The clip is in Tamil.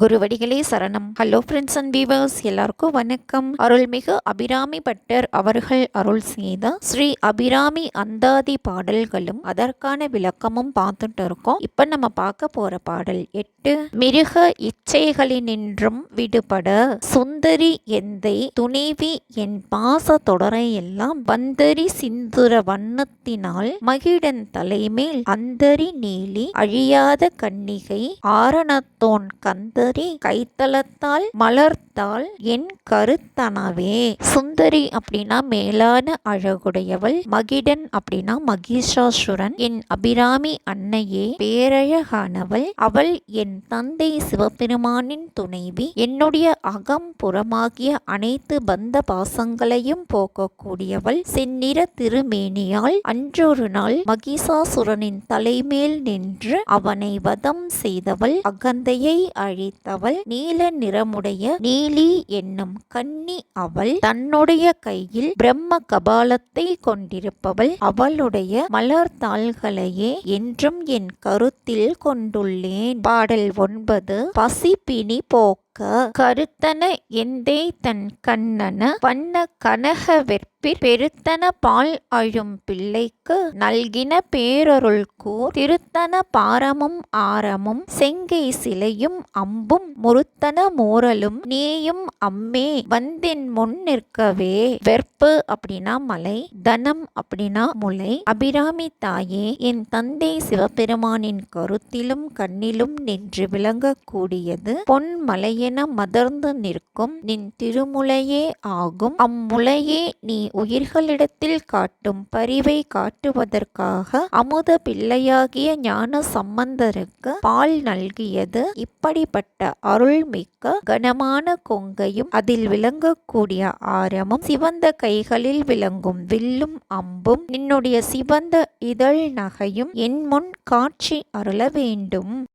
குருவடிகளே சரணம். ஹலோ ஃப்ரெண்ட்ஸ் அண்ட் வீவர்ஸ் எல்லாருக்கும் வணக்கம். அருள்மிகு அபிராமி பட்டர் அவர்கள் அருள் செய்த ஸ்ரீ அபிராமி அந்தாதி பாடல்களும் அதற்கான விளக்கமும் பார்த்துட்டு இருக்கோம். இப்ப நம்ம பார்க்க போற பாடல் எட்டு. மிருக இச்சைகளினின்றும் விடுபட சுந்தரி எந்தை துணைவி என் பாச தொடரை எல்லாம் வந்தரி சிந்துர வண்ணத்தினால் மகிடன் தலைமேல் அந்தரி நீலி அழியாத கன்னிகை ஆரணத்தோன் கந்த சுந்தரி கைத்தளத்தால் மலர்த்தால் என் கருத்தனவே. சுந்தரி அப்படின்னா மேலான அழகுடையவள் மகிடன் அப்படின்னா மகிஷாசுரன். என் அபிராமி அன்னையே பேரழகானவள். அவள் என் தந்தை சிவபெருமானின் துணைவி. என்னுடைய அகம் புறமாகிய அனைத்து பந்த பாசங்களையும் போக்கக்கூடியவள். செந்நிற திருமேனியால் அன்றொரு நாள் மகிஷாசுரனின் தலைமேல் நின்று அவனை வதம் செய்தவள். அகந்தையை அழி வைத்தவள் நீல நிறமுடைய நீலி என்னும் கன்னி அவள் தன்னுடைய கையில் பிரம்ம கபாலத்தை கொண்டிருப்பவள். அவளுடைய மலர் தாள்களையே என்றும் என் கருத்தில் கொண்டுள்ளேன். பாடல் ஒன்பது பசிபினி போக்கு. கருத்தன எந்தே தன் கண்ணன வண்ண கனக வெற்பிற் பெருத்தன பால் அழும் பிள்ளைக்கு நல்கின பேரருள் கூர் திருத்தன பாரமும் ஆரமும் செங்கை சிலையும் அம்பும் முருத்தன மோரலும் நீயும் அம்மே வந்தின் முன் நிற்கவே. வெற்பு அப்படின்னா மலை தனம் அப்படின்னா முலை. அபிராமி தாயே என் தந்தை சிவபெருமானின் கருத்திலும் கண்ணிலும் நின்று விளங்கக்கூடியது பொன் மலையை என மதர்ந்து நிற்கும் நின் திருமுலையே ஆகும். அம்முலையே நீ உயிர்களிடத்தில் காட்டும் பரிவை காட்டுவதற்காக அமுத பிள்ளையாகிய ஞான சம்பந்தருக்கு பால் நல்கியது. இப்படிப்பட்ட அருள்மிக்க கனமான கொங்கையும் அதில் விளங்கக்கூடிய ஆரமும் சிவந்த கைகளில் விளங்கும் வில்லும் அம்பும் நின்னுடைய சிவந்த இதழ் நகையும் என் முன் காட்சி அருள வேண்டும்.